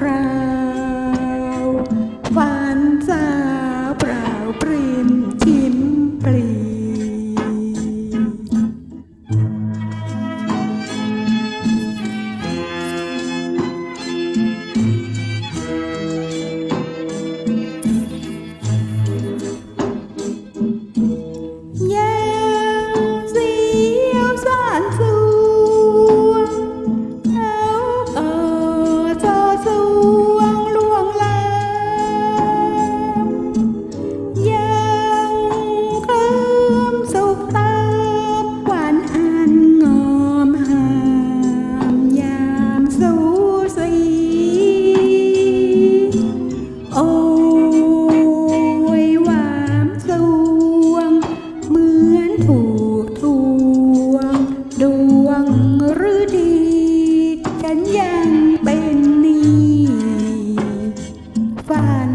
orang. รือดี ฉันยังเป็นนี่ฝัน